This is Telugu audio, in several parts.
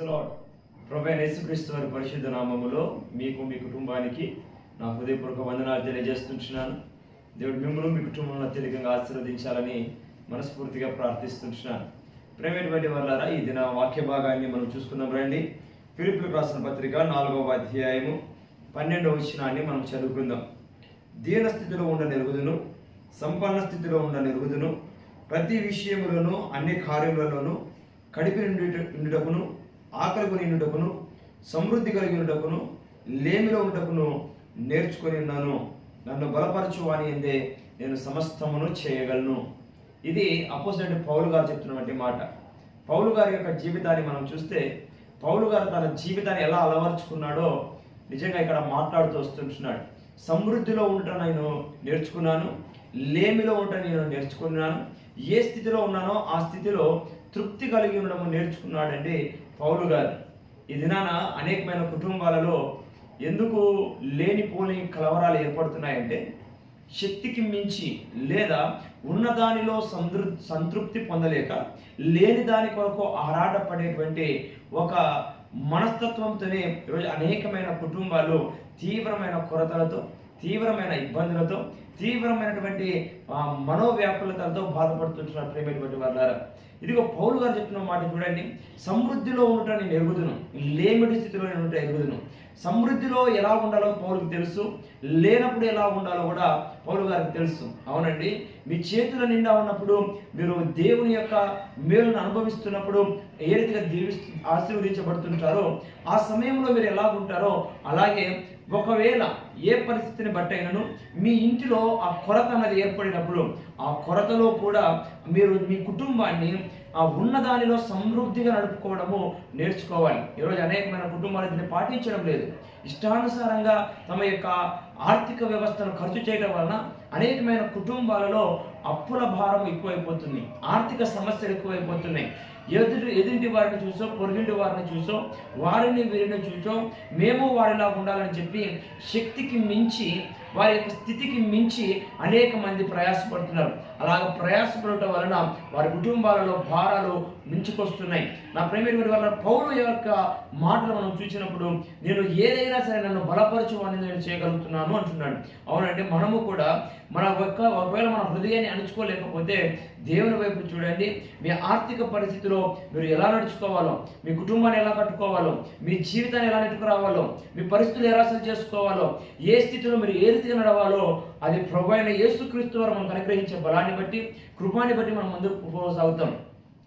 ప్రభు యేసుక్రీస్తు వారి పరిశుద్ధ నామములో మీకు మీ కుటుంబానికి నా హృదయపూర్వక వందనాలు తెలియజేస్తుంటున్నాను. దేవుడు మిమ్మల్ని మీ కుటుంబంలో అత్యధికంగా ఆశీర్వదించాలని మనస్ఫూర్తిగా ప్రార్థిస్తుంటున్నాను. ప్రేమటువంటి వాళ్ళారా ఈ దిన వాక్య భాగాన్ని మనం చూసుకుందాం రండి. ఫిలిపిలకు రాసిన పత్రిక నాలుగవ అధ్యాయము పన్నెండవ వచనాన్ని మనం చదువుకుందాం. దీన స్థితిలో ఉండ నెరుగుదును సంపన్న స్థితిలో ఉండ నెరుగుదును ప్రతి విషయములోనూ అన్ని కార్యములలోనూ కడిపి నిండుట నిండుటకును ఆకలి సమృద్ధి కలిగినటకును లేమిలో ఉంటకును నేర్చుకొని ఉన్నాను. నన్ను బలపరచు అని అందే నేను సమస్తమును చేయగలను. ఇది అపోజిట్ పౌలు గారు చెప్తున్నటువంటి మాట. పౌలు గారి యొక్క జీవితాన్ని మనం చూస్తే పౌలు గారు తన జీవితాన్ని ఎలా అలవర్చుకున్నాడో నిజంగా ఇక్కడ మాట్లాడుతూ వస్తుంటున్నాడు. సమృద్ధిలో ఉండటం నేను నేర్చుకున్నాను లేమిలో ఉండటం నేను నేర్చుకున్నాను ఏ స్థితిలో ఉన్నానో ఆ స్థితిలో తృప్తి కలిగి ఉండడం నేర్చుకున్నాడండి పౌలు గారు. ఈ దినాన అనేకమైన కుటుంబాలలో ఎందుకు లేనిపోని కలవరాలు ఏర్పడుతున్నాయంటే శక్తికి మించి లేదా ఉన్నదానిలో సంతృ సంతృప్తి పొందలేక లేని దాని కొరకు ఆరాటపడేటువంటి ఒక మనస్తత్వంతోనే ఈరోజు అనేకమైన కుటుంబాలు తీవ్రమైన కొరతలతో తీవ్రమైన ఇబ్బందులతో తీవ్రమైనటువంటి మనోవ్యాకులతలతో బాధపడుతుంటున్నారు ప్రేమైనటువంటి వాళ్ళారా ఇదిగో పౌలు గారు చెప్పిన మాట చూడండి. సమృద్ధిలో ఉండటం నేను ఎరుగుదును. లేమిడి స్థితిలో నేను ఉంటే ఎరుగుదును. సమృద్ధిలో ఎలా ఉండాలో పౌరుకి తెలుసు. లేనప్పుడు ఎలా ఉండాలో కూడా పౌరు గారికి తెలుసు. అవునండి. మీ చేతుల నిండా ఉన్నప్పుడు మీరు దేవుని యొక్క మేలును అనుభవిస్తున్నప్పుడు ఏ రీతిగా దీవి ఆశీర్వదించబడుతుంటారో ఆ సమయంలో మీరు ఎలా ఉంటారో అలాగే ఒకవేళ ఏ పరిస్థితిని బట్టైనను మీ ఇంటిలో ఆ కొరత అన్నది ఏర్పడినప్పుడు ఆ కొరతలో కూడా మీరు మీ కుటుంబాన్ని ఆ ఉన్నదానిలో సమృద్ధిగా నడుపుకోవడము నేర్చుకోవాలి. ఈరోజు అనేకమైన కుటుంబాలు దీన్ని పాటించడం లేదు. ఇష్టానుసారంగా తమ యొక్క ఆర్థిక వ్యవస్థను ఖర్చు చేయడం వలన అనేకమైన కుటుంబాలలో అప్పుల భారం ఎక్కువైపోతుంది ఆర్థిక సమస్యలు ఎక్కువైపోతున్నాయి. ఎదుటి ఎదుటి వారిని చూసో పొరుగింటి వారిని చూసో వారిని వీరిని చూసో మేము వారిలా ఉండాలని చెప్పి శక్తికి మించి వారి యొక్క స్థితికి మించి అనేక మంది ప్రయాసపడుతున్నారు. అలాగ ప్రయాసపడటం వలన వారి కుటుంబాలలో భారాలు మించుకొస్తున్నాయి. నా ప్రేమ వల్ల పౌరు యొక్క మాటలు మనం చూసినప్పుడు నేను ఏదైనా సరే నన్ను బలపరచు అని నేను చేయగలుగుతున్నాను అంటున్నాడు. అవునంటే మనము కూడా మన ఒక్క ఒకవేళ మన హృదయాన్ని అణుచుకోలేకపోతే దేవుని వైపు చూడండి మీ ఆర్థిక పరిస్థితిలో మీరు ఎలా నడుచుకోవాలో మీ కుటుంబాన్ని ఎలా కట్టుకోవాలో మీ జీవితాన్ని ఎలా నెట్టుకురావాలో మీ పరిస్థితులు ఎలా సరి చేసుకోవాలో ఏ స్థితిలో మీరు ఏ రీతిగా నడవాలో అది ప్రభు అయిన యేసుక్రీస్తు వారు మనకు అనుగ్రహించే బలాన్ని బట్టి కృపాన్ని బట్టి మనం ముందుకు సాగుతాం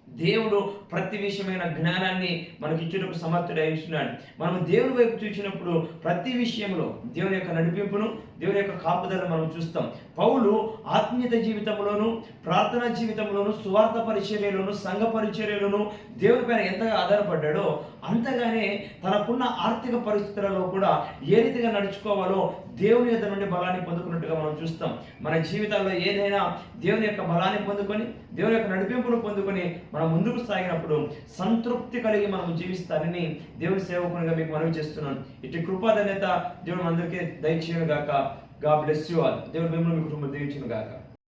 దేవుడు ప్రతి విషయమైన జ్ఞానాన్ని మనకి ఇచ్చేటప్పుడు సమర్థుడై ఉంటున్నాడు. మనం దేవుని వైపు చూసినప్పుడు ప్రతి విషయంలో దేవుని యొక్క నడిపింపును దేవుని యొక్క కాపుదలను మనం చూస్తాం. పౌలు ఆత్మీయత జీవితంలోను ప్రార్థనా జీవితంలోను స్వార్థ పరిచర్యలోను సంఘ పరిచర్యలోను దేవుని పైన ఎంతగా ఆధారపడ్డాడో అంతగానే తనకున్న ఆర్థిక పరిస్థితులలో కూడా ఏ రీతిగా నడుచుకోవాలో దేవుని యొక్క నుండి బలాన్ని పొందుకున్నట్టుగా మనం చూస్తాం. మన జీవితాల్లో ఏదైనా దేవుని యొక్క బలాన్ని పొందుకొని దేవుని యొక్క నడిపింపును పొందుకొని మనం ముందుకు సాగినప్పుడు సంతృప్తి కలిగి మనం జీవిస్తానని దేవుని సేవకునిగా మీకు మనవి చేస్తున్నాను. ఇటు కృపాధన్యత దేవుడు అందరికీ దయచేయను గాక గా బ్లెస్ యు ఆల్ దేవుడు మిమ్మల్ని మీ కుటుంబం దీవించును గాక